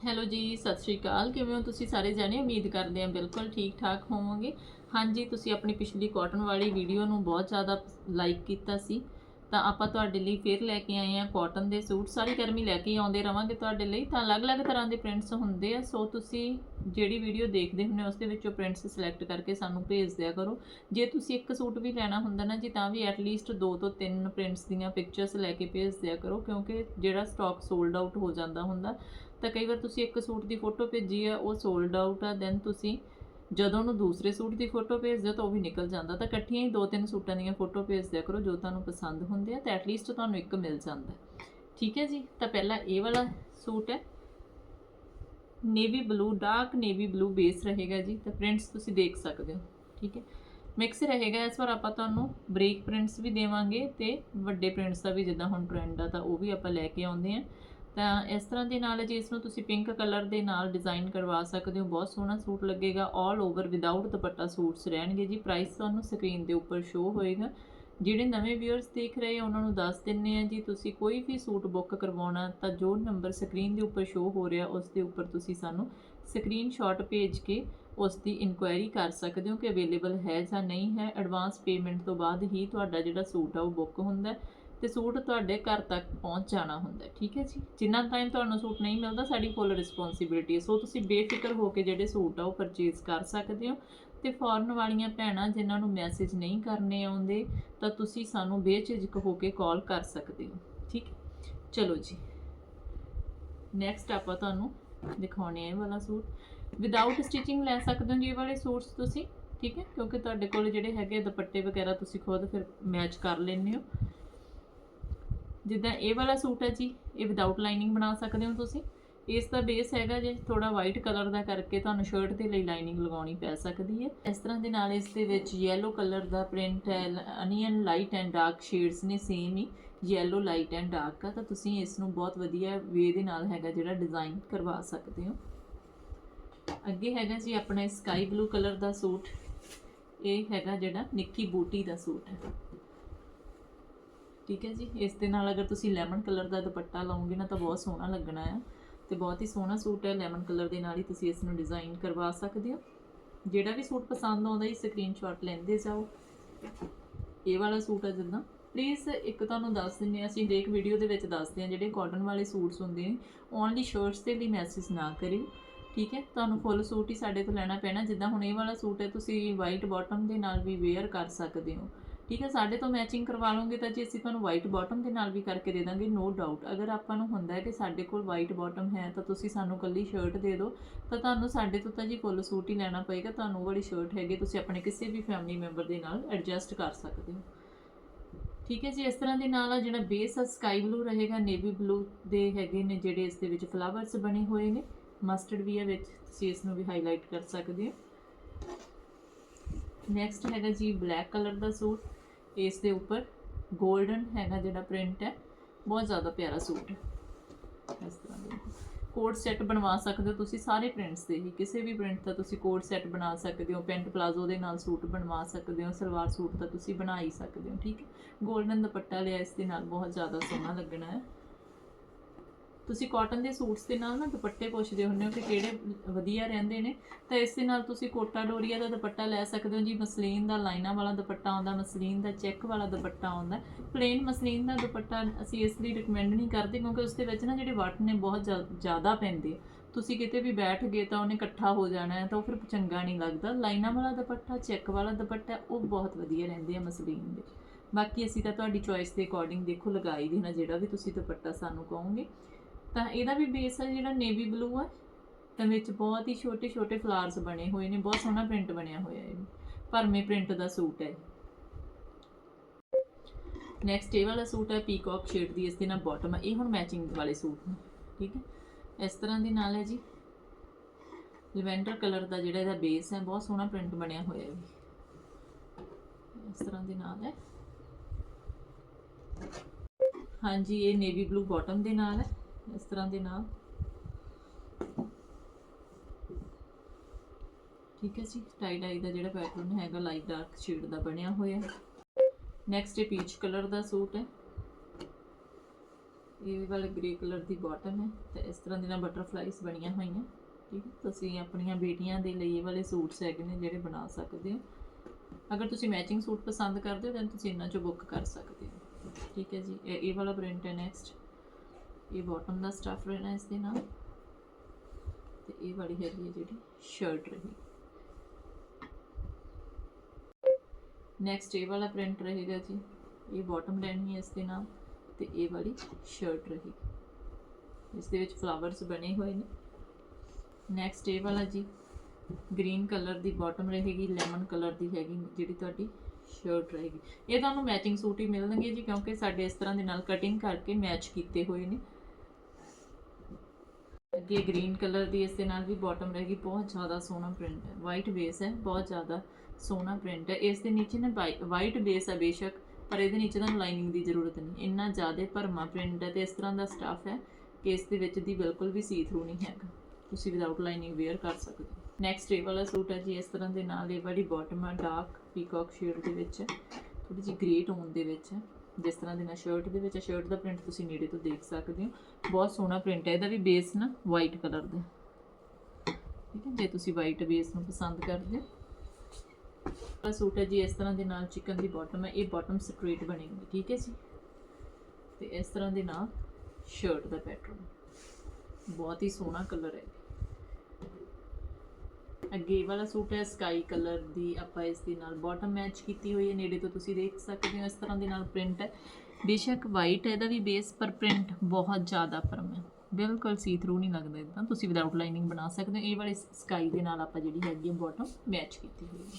Hello ਜੀ, ਸਤਿ ਸ਼੍ਰੀ ਅਕਾਲ। ਕਿਵੇਂ ਹੋ ਤੁਸੀਂ ਸਾਰੇ ਜਾਣੇ? ਉਮੀਦ ਕਰਦੇ ਹਾਂ ਬਿਲਕੁਲ ਠੀਕ ਠਾਕ ਹੋਵੋਗੇ। ਹਾਂਜੀ, ਤੁਸੀਂ ਆਪਣੀ ਪਿਛਲੀ ਕਾਟਨ ਵਾਲੀ ਵੀਡੀਓ ਨੂੰ ਬਹੁਤ ਜ਼ਿਆਦਾ ਲਾਈਕ ਕੀਤਾ ਸੀ। ਤਾਂ ਆਪਾਂ ਤੁਹਾਡੇ ਲਈ ਫੇਰ ਲੈ ਕੇ ਆਏ ਹਾਂ ਕਾਟਨ ਦੇ ਸੂਟ। ਸਾਰੀ ਗਰਮੀ ਲੈ ਕੇ ਹੀ ਆਉਂਦੇ ਰਵਾਂਗੇ ਤੁਹਾਡੇ ਲਈ। ਤਾਂ ਅਲੱਗ-ਅਲੱਗ ਤਰ੍ਹਾਂ ਦੇ ਪ੍ਰਿੰਟਸ ਹੁੰਦੇ ਆ, ਸੋ ਤੁਸੀਂ ਜਿਹੜੀ ਵੀਡੀਓ ਦੇਖਦੇ ਹੁੰਦੇ ਹੋ, ਉਸ ਦੇ ਵਿੱਚੋਂ ਪ੍ਰਿੰਟਸ ਸਿਲੈਕਟ ਕਰਕੇ ਸਾਨੂੰ ਭੇਜ ਦਿਆ ਕਰੋ। ਜੇ ਤੁਸੀਂ ਇੱਕ ਸੂਟ ਵੀ ਲੈਣਾ ਹੁੰਦਾ ਨਾ ਜੀ, ਤਾਂ ਵੀ ਐਟਲੀਸਟ ਦੋ ਤੋਂ ਤਿੰਨ ਪ੍ਰਿੰਟਸ ਦੀਆਂ ਪਿਕਚਰਸ ਲੈ ਕੇ ਭੇਜ ਦਿਆ ਕਰੋ, ਕਿਉਂਕਿ ਜਿਹੜਾ ਸਟਾਕ ਸੋਲਡ ਆਊਟ ਹੋ ਜਾਂਦਾ ਹੁੰਦਾ। ਤਾਂ ਕਈ ਵਾਰ ਤੁਸੀਂ ਇੱਕ ਸੂਟ ਦੀ ਫੋਟੋ ਭੇਜੀ ਆ, ਉਹ ਸੋਲਡ ਆਊਟ ਆ ਦੈਨ ਤੁਸੀਂ ਜਦੋਂ ਉਹਨੂੰ ਦੂਸਰੇ ਸੂਟ ਦੀ ਫੋਟੋ ਭੇਜ ਦਿਓ ਤਾਂ ਉਹ ਵੀ ਨਿਕਲ ਜਾਂਦਾ। ਤਾਂ ਇਕੱਠੀਆਂ ਹੀ ਦੋ ਤਿੰਨ ਸੂਟਾਂ ਦੀਆਂ ਫੋਟੋ ਭੇਜ ਦਿਆ ਕਰੋ, ਜੋ ਤੁਹਾਨੂੰ ਪਸੰਦ ਹੁੰਦੇ ਆ, ਤਾਂ ਐਟਲੀਸਟ ਤੁਹਾਨੂੰ ਇੱਕ ਮਿਲ ਜਾਂਦਾ। ਠੀਕ ਹੈ ਜੀ? ਤਾਂ ਪਹਿਲਾਂ ਇਹ ਵਾਲਾ ਸੂਟ ਹੈ। Navy blue dark navy blue base ਰਹੇਗਾ ਜੀ। ਤਾਂ ਪ੍ਰਿੰਟਸ ਤੁਸੀਂ ਦੇਖ ਸਕਦੇ ਹੋ। ਠੀਕ ਹੈ? ਮਿਕਸ ਰਹੇਗਾ। ਇਸ ਵਾਰ ਆਪਾਂ ਤੁਹਾਨੂੰ ਬ੍ਰੇਕ ਪ੍ਰਿੰਟਸ ਵੀ ਦੇਵਾਂਗੇ ਤੇ ਵੱਡੇ ਪ੍ਰਿੰਟਸ ਦਾ ਵੀ, ਜਿੱਦਾਂ ਹੁਣ ਟ੍ਰੈਂਡ ਆ, ਤਾਂ ਉਹ ਵੀ ਆਪਾਂ ਲੈ ਕੇ ਆਉਂਦੇ ਆ ਤਾਂ ਇਸ ਤਰ੍ਹਾਂ ਦੇ ਨਾਲ ਜੀ ਇਸ ਨੂੰ ਤੁਸੀਂ ਪਿੰਕ ਕਲਰ ਦੇ ਨਾਲ ਡਿਜ਼ਾਈਨ ਕਰਵਾ ਸਕਦੇ ਹੋ, ਬਹੁਤ ਸੋਹਣਾ ਸੂਟ ਲੱਗੇਗਾ 올 ਓਵਰ ਵਿਦਆਊਟ ਦੁਪੱਟਾ ਸੂਟਸ ਰਹਿਣਗੇ ਜੀ। ਪ੍ਰਾਈਸ ਤੁਹਾਨੂੰ ਸਕਰੀਨ ਦੇ ਉੱਪਰ ਸ਼ੋ ਹੋਏਗਾ। ਜਿਹੜੇ ਨਵੇਂ ਵਿਊਅਰਸ ਦੇਖ ਰਹੇ ਆ, ਉਹਨਾਂ ਨੂੰ ਦੱਸ ਦਿੰਨੇ ਆ ਜੀ, ਤੁਸੀਂ ਕੋਈ ਵੀ ਸੂਟ ਬੁੱਕ ਕਰਵਾਉਣਾ ਤਾਂ ਜੋ ਨੰਬਰ ਸਕਰੀਨ ਦੇ ਉੱਪਰ ਸ਼ੋ ਹੋ ਰਿਹਾ, ਉਸ ਦੇ ਉੱਪਰ ਤੁਸੀਂ ਸਾਨੂੰ ਸਕਰੀਨਸ਼ਾਟ ਭੇਜ ਕੇ ਉਸ ਦੀ ਇਨਕੁਆਇਰੀ ਕਰ ਸਕਦੇ ਹੋ ਕਿ ਅਵੇਲੇਬਲ ਹੈ ਜਾਂ ਨਹੀਂ ਹੈ। ਐਡਵਾਂਸ ਪੇਮੈਂਟ ਤੋਂ ਬਾਅਦ ਹੀ ਤੁਹਾਡਾ ਜਿਹੜਾ ਸੂਟ ਆ, ਉਹ ਬੁੱਕ ਹੁੰਦਾ ਤੇ ਸੂਟ ਤੁਹਾਡੇ ਘਰ ਤੱਕ ਪਹੁੰਚ ਜਾਣਾ ਹੁੰਦਾ ਠੀਕ ਹੈ ਜੀ? ਜਿੰਨਾ ਟਾਈਮ ਤੁਹਾਨੂੰ ਸੂਟ ਨਹੀਂ ਮਿਲਦਾ, ਸਾਡੀ ਫੁੱਲ ਰਿਸਪੌਂਸਿਬਿਲਟੀ ਹੈ। ਸੋ ਤੁਸੀਂ ਬੇਫਿਕਰ ਹੋ ਕੇ ਜਿਹੜੇ ਸੂਟ ਆ ਉਹ ਪਰਚੇਜ਼ ਕਰ ਸਕਦੇ ਹੋ। ਤੇ ਫੋਰਨ ਵਾਲੀਆਂ ਭੈਣਾਂ ਜਿਨ੍ਹਾਂ ਨੂੰ ਮੈਸੇਜ ਨਹੀਂ ਕਰਨੇ ਆਉਂਦੇ, ਤਾਂ ਤੁਸੀਂ ਸਾਨੂੰ ਬੇਝਿਜਕ ਹੋ ਕੇ ਕਾਲ ਕਰ ਸਕਦੇ ਹੋ, ਠੀਕ ਹੈ? ਚਲੋ ਜੀ। ਨੈਕਸਟ ਆਪਾਂ ਤੁਹਾਨੂੰ ਦਿਖਾਉਣੇ ਆ ਇਹ ਵਾਲਾ ਸੂਟ। ਵਿਦਆਊਟ ਸਟਿਚਿੰਗ ਲੈ ਸਕਦੇ ਹੋ ਜੀ ਇਹ ਵਾਲੇ ਸੂਟਸ ਤੁਸੀਂ, ਠੀਕ ਹੈ? ਕਿਉਂਕਿ ਤੁਹਾਡੇ ਕੋਲ ਜਿਹੜੇ ਹੈਗੇ ਦੁਪੱਟੇ ਵਗੈਰਾ ਤੁਸੀਂ ਖੁਦ ਫਿਰ ਮੈਚ ਕਰ ਲੈਂਦੇ ਹੋ। ਜਿੱਦਾਂ ਇਹ ਵਾਲਾ ਸੂਟ ਹੈ ਜੀ, ਇਹ ਵਿਦਆਊਟ ਲਾਈਨਿੰਗ ਬਣਾ ਸਕਦੇ ਹੋ ਤੁਸੀਂ। ਇਸ ਦਾ ਬੇਸ ਹੈਗਾ ਜੇ ਥੋੜਾ ਵਾਈਟ ਕਲਰ ਦਾ ਕਰਕੇ ਤੁਹਾਨੂੰ ਸ਼ਰਟ ਦੇ ਲਈ ਲਾਈਨਿੰਗ ਲਗਾਉਣੀ ਪੈ ਸਕਦੀ ਹੈ। ਇਸ ਤਰ੍ਹਾਂ ਦੇ ਨਾਲ ਇਸ ਦੇ ਵਿੱਚ ਯੈਲੋ ਕਲਰ ਦਾ ਪ੍ਰਿੰਟ ਹੈ onion light and dark shades ਨੇ ਸੇਮ ਹੀ ਯੈਲੋ ਲਾਈਟ ਐਂਡ ਡਾਰਕ ਆ। ਤਾਂ ਤੁਸੀਂ ਇਸ ਨੂੰ ਬਹੁਤ ਵਧੀਆ ਵੇ ਦੇ ਨਾਲ ਹੈਗਾ ਜਿਹੜਾ ਡਿਜ਼ਾਈਨ ਕਰਵਾ ਸਕਦੇ ਹੋ। ਅੱਗੇ ਹੈਗਾ ਜੀ ਆਪਣਾ ਸਕਾਈ ਬਲੂ ਕਲਰ ਦਾ ਸੂਟ। ਇਹ ਹੈਗਾ ਜਿਹੜਾ ਨਿੱਕੀ ਬੂਟੀ ਦਾ ਸੂਟ ਹੈ। ਠੀਕ ਹੈ ਜੀ, ਇਸ ਦੇ ਨਾਲ ਅਗਰ ਤੁਸੀਂ ਲੈਮਨ ਕਲਰ ਦਾ ਦੁਪੱਟਾ ਲਾਉਂਗੇ ਨਾ ਤਾਂ ਬਹੁਤ ਸੋਹਣਾ ਲੱਗਣਾ ਹੈ ਤੇ ਬਹੁਤ ਹੀ ਸੋਹਣਾ ਸੂਟ ਹੈ ਲੈਮਨ ਕਲਰ ਦੇ ਨਾਲ ਹੀ ਤੁਸੀਂ ਇਸ ਨੂੰ ਡਿਜ਼ਾਈਨ ਕਰਵਾ ਸਕਦੇ ਹੋ। ਜਿਹੜਾ ਵੀ ਸੂਟ ਪਸੰਦ ਆਉਂਦਾ ਹੀ ਸਕਰੀਨਸ਼ਾਟ ਲੈਂਦੇ ਜਾਓ। ਇਹ ਵਾਲਾ ਸੂਟ ਹੈ ਜਿੱਦਾਂ। ਪਲੀਜ਼ ਇੱਕ ਤੁਹਾਨੂੰ ਦੱਸ ਦਿੰਦੇ ਹਾਂ, ਅਸੀਂ ਹਰੇਕ ਵੀਡੀਓ ਦੇ ਵਿੱਚ ਦੱਸਦੇ ਹਾਂ ਜਿਹੜੇ ਕਾਟਨ ਵਾਲੇ ਸੂਟਸ ਹੁੰਦੇ ਨੇ ਓਨਲੀ ਸ਼ਰਟਸ ਦੇ ਲਈ ਮੈਸੇਜ ਨਾ ਕਰਿਓ, ਠੀਕ ਹੈ? ਤੁਹਾਨੂੰ ਫੁੱਲ ਸੂਟ ਹੀ ਸਾਡੇ ਤੋਂ ਲੈਣਾ ਪੈਣਾ, ਜਿੱਦਾਂ ਹੁਣ ਇਹ ਵਾਲਾ ਸੂਟ ਹੈ, ਤੁਸੀਂ ਵਾਈਟ ਬਾਟਮ ਦੇ ਨਾਲ ਵੀ ਵੇਅਰ ਕਰ ਸਕਦੇ ਹੋ। ਠੀਕ ਹੈ, ਸਾਡੇ ਤੋਂ ਮੈਚਿੰਗ ਕਰਵਾ ਲਓਗੇ ਤਾਂ ਜੀ ਅਸੀਂ ਤੁਹਾਨੂੰ ਵਾਈਟ ਬਾਟਮ ਦੇ ਨਾਲ ਵੀ ਕਰਕੇ ਦੇ ਦਾਂਗੇ ਨੋ ਡਾਊਟ ਅਗਰ ਆਪਾਂ ਨੂੰ ਹੁੰਦਾ ਹੈ ਕਿ ਸਾਡੇ ਕੋਲ ਵਾਈਟ ਬਾਟਮ ਹੈ ਤਾਂ ਤੁਸੀਂ ਸਾਨੂੰ ਕੱਲੀ ਸ਼ਰਟ ਦੇ ਦਿਓ, ਤਾਂ ਤੁਹਾਨੂੰ ਸਾਡੇ ਤੋਂ ਤਾਂ ਜੀ ਫੁੱਲ ਸੂਟ ਹੀ ਲੈਣਾ ਪਏਗਾ, ਤੁਹਾਨੂੰ ਉਹ ਵਾਲੀ ਸ਼ਰਟ ਹੈਗੀ, ਤੁਸੀਂ ਆਪਣੇ ਕਿਸੇ ਵੀ ਫੈਮਿਲੀ ਮੈਂਬਰ ਦੇ ਨਾਲ ਐਡਜਸਟ ਕਰ ਸਕਦੇ ਹੋ। ਠੀਕ ਹੈ ਜੀ, ਇਸ ਤਰ੍ਹਾਂ ਦੇ ਨਾਲ ਆ ਜਿਹੜਾ ਬੇਸ ਆ ਸਕਾਈ ਬਲੂ ਰਹੇਗਾ ਨੇਵੀ ਬਲੂ ਦੇ ਹੈਗੇ ਨੇ ਜਿਹੜੇ ਇਸ ਦੇ ਵਿੱਚ ਫਲਾਵਰਸ ਬਣੇ ਹੋਏ ਨੇ ਮਸਟਰਡ ਵੀ ਹੈ ਵਿੱਚ, ਤੁਸੀਂ ਇਸ ਨੂੰ ਵੀ ਹਾਈਲਾਈਟ ਕਰ ਸਕਦੇ ਹੋ। ਨੈਕਸਟ ਹੈਗਾ ਜੀ ਬਲੈਕ ਕਲਰ ਦਾ ਸੂਟ। ਇਸ ਦੇ ਉੱਪਰ 골ਡਨ ਹੈਗਾ ਜਿਹੜਾ ਪ੍ਰਿੰਟ ਹੈ, ਬਹੁਤ ਜ਼ਿਆਦਾ ਪਿਆਰਾ ਸੂਟ ਹੈ। ਇਸ ਤਰ੍ਹਾਂ ਦੇ। ਕੋਟ ਸੈੱਟ ਬਣਵਾ ਸਕਦੇ ਹੋ ਤੁਸੀਂ ਸਾਰੇ ਪ੍ਰਿੰਟਸ ਦੇ ਹੀ। ਕਿਸੇ ਵੀ ਪ੍ਰਿੰਟ ਦਾ ਤੁਸੀਂ ਕੋਟ ਸੈੱਟ ਬਣਾ ਸਕਦੇ ਹੋ ਪੈਂਟ ਪਲਾਜ਼ੋ ਦੇ ਨਾਲ ਸੂਟ ਬਣਵਾ ਸਕਦੇ ਹੋ, ਸਲਵਾਰ ਸੂਟ ਤਾਂ ਤੁਸੀਂ ਬਣਾ ਹੀ ਸਕਦੇ ਹੋ, ਠੀਕ ਹੈ। 골ਡਨ ਦੁਪੱਟਾ ਲਿਆ ਇਸ ਦੇ ਨਾਲ ਬਹੁਤ ਜ਼ਿਆਦਾ ਸੋਹਣਾ ਲੱਗਣਾ ਹੈ। ਤੁਸੀਂ ਕਾਟਨ ਦੇ ਸੂਟਸ ਦੇ ਨਾਲ ਨਾ ਦੁਪੱਟੇ ਪੁੱਛਦੇ ਹੁੰਦੇ ਹੋ ਕਿ ਕਿਹੜੇ ਵਧੀਆ ਰਹਿੰਦੇ ਨੇ, ਤਾਂ ਇਸ ਦੇ ਨਾਲ ਤੁਸੀਂ ਕੋਟਾ ਡੋਰੀਆ ਦਾ ਦੁਪੱਟਾ ਲੈ ਸਕਦੇ ਹੋ, ਜੀ ਮਸਲੀਨ ਦਾ, ਲਾਈਨਾਂ ਵਾਲਾ ਦੁਪੱਟਾ ਆਉਂਦਾ, ਮਸਲੀਨ ਦਾ, ਚੈੱਕ ਵਾਲਾ ਦੁਪੱਟਾ ਆਉਂਦਾ। ਪਲੇਨ ਮਸਲੀਨ ਦਾ ਦੁਪੱਟਾ ਅਸੀਂ ਇਸ ਲਈ ਰეკਮੈਂਡ ਨਹੀਂ ਕਰਦੇ ਕਿਉਂਕਿ ਉਸ ਦੇ ਵਿੱਚ ਨਾ ਜਿਹੜੇ ਵੱਟ ਨੇ ਬਹੁਤ ਜ਼ਿਆਦਾ ਪੈਂਦੇ ਆ। ਤੁਸੀਂ ਕਿਤੇ ਵੀ ਬੈਠ ਗਏ ਤਾਂ ਉਹਨੇ ਇਕੱਠਾ ਹੋ ਜਾਣਾ ਹੈ, ਤਾਂ ਉਹ ਫਿਰ ਚੰਗਾ ਨਹੀਂ ਲੱਗਦਾ। ਲਾਈਨਾਂ ਵਾਲਾ ਦੁਪੱਟਾ, ਚੈੱਕ ਵਾਲਾ ਦੁਪੱਟਾ, ਉਹ ਬਹੁਤ ਵਧੀਆ ਰਹਿੰਦੇ ਆ ਮਸਲੀਨ ਦੇ। ਬਾਕੀ ਅਸੀਂ ਤਾਂ ਤੁਹਾਡੀ ਚੋਇਸ ਦੇ ਅਕੋਰਡਿੰਗ ਦੇਖੋ, ਲਗਾਈ ਦੇਣਾ ਜਿਹੜਾ ਵੀ ਤੁਸੀਂ ਦੁਪੱਟਾ ਸਾਨੂੰ ਕਹੋਗੇ। ਤਾਂ ਇਹਦਾ ਵੀ ਬੇਸ ਹੈ ਜਿਹੜਾ ਨੇਵੀ ਬਲੂ ਹੈ ਤਾਂ ਵਿੱਚ ਬਹੁਤ ਹੀ ਛੋਟੇ ਛੋਟੇ ਫਲਾਵਰਸ ਬਣੇ ਹੋਏ ਨੇ, ਬਹੁਤ ਸੋਹਣਾ ਪ੍ਰਿੰਟ ਬਣਿਆ ਹੋਇਆ ਹੈ। ਭਰਮੇ ਪ੍ਰਿੰਟ ਦਾ ਸੂਟ ਹੈ। ਨੈਕਸਟ ਇਹ ਵਾਲਾ ਸੂਟ ਹੈ ਪੀਕੌਕ ਸ਼ੇਡ ਦੀ, ਇਸ ਦੇ ਨਾਲ ਬਾਟਮ ਹੈ ਇਹ ਹੁਣ ਮੈਚਿੰਗ ਵਾਲੇ ਸੂਟ ਨੇ, ਠੀਕ ਹੈ? ਇਸ ਤਰ੍ਹਾਂ ਦੇ ਨਾਲ ਹੈ ਜੀ। ਲਵੈਂਡਰ ਕਲਰ ਦਾ ਜਿਹੜਾ ਇਹਦਾ ਬੇਸ ਹੈ, ਬਹੁਤ ਸੋਹਣਾ ਪ੍ਰਿੰਟ ਬਣਿਆ ਹੋਇਆ ਹੈ। ਇਸ ਤਰ੍ਹਾਂ ਦੇ ਨਾਲ ਹੈ। ਹਾਂਜੀ, ਇਹ ਨੇਵੀ ਬਲੂ ਬਾਟਮ ਦੇ ਨਾਲ ਹੈ। ਇਸ ਤਰ੍ਹਾਂ ਦੇ ਨਾਲ ਠੀਕ ਹੈ ਜੀ ਟਾਈ ਡਾਈ ਦਾ ਜਿਹੜਾ ਪੈਟਰਨ ਹੈਗਾ ਲਾਈਟ ਡਾਰਕ ਸ਼ੇਡ ਦਾ ਬਣਿਆ ਹੋਇਆ ਨੈਕਸਟ ਇਹ ਪੀਚ ਕਲਰ ਦਾ ਸੂਟ ਹੈ। ਇਹ ਵਾਲੇ ਗ੍ਰੇ ਕਲਰ ਦੀ ਬਾਟਮ ਹੈ। ਤੇ ਇਸ ਤਰ੍ਹਾਂ ਦੇ ਨਾਲ ਬਟਰਫਲਾਈਜ਼ ਬਣੀਆਂ ਹੋਈਆਂ। ਠੀਕ ਹੈ, ਤੁਸੀਂ ਆਪਣੀਆਂ ਬੇਟੀਆਂ ਦੇ ਲਈ ਇਹ ਵਾਲੇ ਸੂਟਸ ਹੈਗੇ ਨੇ, ਜਿਹੜੇ ਬਣਾ ਸਕਦੇ ਹੋ। ਅਗਰ ਤੁਸੀਂ ਮੈਚਿੰਗ ਸੂਟ ਪਸੰਦ ਕਰਦੇ ਹੋ ਤਾਂ ਤੁਸੀਂ ਇਹਨਾਂ ਚੋਂ ਬੁੱਕ ਕਰ ਸਕਦੇ ਹੋ। ਠੀਕ ਹੈ ਜੀ, ਇਹ ਇਹ ਵਾਲਾ ਪ੍ਰਿੰਟ ਹੈ ਨੈਕਸਟ ਇਹ ਬਾਟਮ ਦਾ ਸਟਫ ਰਹਿਣਾ ਇਸ ਦੇ ਨਾਲ। ਤੇ ਇਹ ਵਾਲੀ ਹੈਗੀ ਹੈ ਜਿਹੜੀ ਸ਼ਰਟ ਰਹੀ। ਨੈਕਸਟ ਇਹ ਵਾਲਾ ਪ੍ਰਿੰਟ ਰਹੇਗਾ ਜੀ। ਇਹ ਬਾਟਮ ਰਹਿਣੀ ਹੈ ਇਸ ਦੇ ਨਾਲ ਤੇ ਇਹ ਵਾਲੀ ਸ਼ਰਟ ਰਹੀ। ਇਸ ਦੇ ਵਿੱਚ ਫਲਾਵਰਸ ਬਣੇ ਹੋਏ ਨੇ। ਨੈਕਸਟ ਇਹ ਵਾਲਾ ਜੀ ਗ੍ਰੀਨ ਕਲਰ ਦੀ ਬਾਟਮ ਰਹੇਗੀ ਲੈਮਨ ਕਲਰ ਦੀ ਹੈਗੀ, ਜਿਹੜੀ ਤੁਹਾਡੀ ਸ਼ਰਟ ਰਹੇਗੀ। ਇਹ ਤੁਹਾਨੂੰ ਮੈਚਿੰਗ ਸੂਟ ਹੀ ਮਿਲਣਗੇ ਜੀ, ਕਿਉਂਕਿ ਸਾਡੇ ਇਸ ਤਰ੍ਹਾਂ ਦੇ ਨਾਲ ਕਟਿੰਗ ਕਰਕੇ ਮੈਚ ਕੀਤੇ ਹੋਏ ਨੇ। ਅੱਗੇ ਗ੍ਰੀਨ ਕਲਰ ਦੀ ਇਸ ਦੇ ਨਾਲ ਵੀ ਬਾਟਮ ਰਹੇਗੀ। ਬਹੁਤ ਜ਼ਿਆਦਾ ਸੋਹਣਾ ਪ੍ਰਿੰਟ ਹੈ। ਵਾਈਟ ਬੇਸ ਹੈ। ਬਹੁਤ ਜ਼ਿਆਦਾ ਸੋਹਣਾ ਪ੍ਰਿੰਟ ਹੈ। ਇਸ ਦੇ ਨੀਚੇ ਨਾ ਵਾਈਟ ਬੇਸ ਹੈ ਬੇਸ਼ੱਕ, ਪਰ ਇਹਦੇ ਨੀਚੇ ਤੁਹਾਨੂੰ ਲਾਈਨਿੰਗ ਦੀ ਜ਼ਰੂਰਤ ਨਹੀਂ। ਇੰਨਾ ਜ਼ਿਆਦਾ ਭਰਮਾ ਪ੍ਰਿੰਟ ਹੈ ਤੇ ਇਸ ਤਰ੍ਹਾਂ ਦਾ ਸਟਫ ਹੈ ਕਿ ਇਸ ਦੇ ਵਿੱਚ ਦੀ ਬਿਲਕੁਲ ਵੀ ਸੀ ਥਰੂ ਨਹੀਂ ਹੈਗਾ। ਤੁਸੀਂ ਵਿਦਆਊਟ ਲਾਈਨਿੰਗ ਵੇਅਰ ਕਰ ਸਕਦੇ ਹੋ। ਨੈਕਸਟ ਇਹ ਵਾਲਾ ਸੂਟ ਹੈ ਜੀ, ਇਸ ਤਰ੍ਹਾਂ ਦੇ ਨਾਲ ਇਹ ਵਾਲੀ ਬਾਟਮ ਹੈ ਡਾਰਕ ਪੀਕਾਕ ਸ਼ੇਡ ਦੇ ਵਿੱਚ। ਥੋੜੀ ਜਿਹੀ ਗ੍ਰੇ ਟੋਨ ਦੇ ਵਿੱਚ ਹੈ। ਜਿਸ ਤਰ੍ਹਾਂ ਦੇ ਨਾਲ ਸ਼ਰਟ ਦੇ ਵਿੱਚ ਸ਼ਰਟ ਦਾ ਪ੍ਰਿੰਟ ਤੁਸੀਂ ਨੇੜੇ ਤੋਂ ਦੇਖ ਸਕਦੇ ਹੋ। ਬਹੁਤ ਸੋਹਣਾ ਪ੍ਰਿੰਟ ਹੈ, ਇਹਦਾ ਵੀ ਬੇਸ ਨਾ ਵਾਈਟ ਕਲਰ ਦਾ। ਠੀਕ ਹੈ, ਜੇ ਤੁਸੀਂ ਵਾਈਟ ਬੇਸ ਨੂੰ ਪਸੰਦ ਕਰਦੇ ਹੋ। ਇਹ ਸੂਟ ਹੈ ਜੀ, ਇਸ ਤਰ੍ਹਾਂ ਦੇ ਨਾਲ ਚਿਕਨ ਦੀ ਬਾਟਮ ਹੈ, ਇਹ ਬਾਟਮ ਸਟ੍ਰੇਟ ਬਣੇਗੀ ਠੀਕ ਹੈ ਜੀ। ਤੇ ਇਸ ਤਰ੍ਹਾਂ ਦੇ ਨਾਲ ਸ਼ਰਟ ਦਾ ਪੈਟਰਨ ਬਹੁਤ ਹੀ ਸੋਹਣਾ ਕਲਰ ਹੈ। ਅੱਗੇ ਇਹ ਵਾਲਾ ਸੂਟ ਹੈ ਸਕਾਈ ਕਲਰ ਦੀ ਆਪਾਂ ਇਸ ਦੇ ਨਾਲ ਬਾਟਮ ਮੈਚ ਕੀਤੀ ਹੋਈ ਹੈ। ਨੇੜੇ ਤੋਂ ਤੁਸੀਂ ਦੇਖ ਸਕਦੇ ਹੋ, ਇਸ ਤਰ੍ਹਾਂ ਦੇ ਨਾਲ ਪ੍ਰਿੰਟ ਹੈ। ਬੇਸ਼ੱਕ ਵਾਈਟ ਹੈ, ਇਹਦਾ ਵੀ ਬੇਸ ਪਰ ਪ੍ਰਿੰਟ ਬਹੁਤ ਜ਼ਿਆਦਾ ਪਰਮ ਹੈ। ਬਿਲਕੁਲ ਸੀ ਥਰੂ ਨਹੀਂ ਲੱਗਦਾ ਇਦਾਂ। ਤੁਸੀਂ ਵਿਦਆਊਟ ਲਾਈਨਿੰਗ ਬਣਾ ਸਕਦੇ ਹੋ। ਇਹ ਵਾਲੇ ਸਕਾਈ ਦੇ ਨਾਲ ਆਪਾਂ ਜਿਹੜੀ ਹੈਗੀ ਹੈ ਬਾਟਮ ਮੈਚ ਕੀਤੀ ਹੋਈ ਹੈ।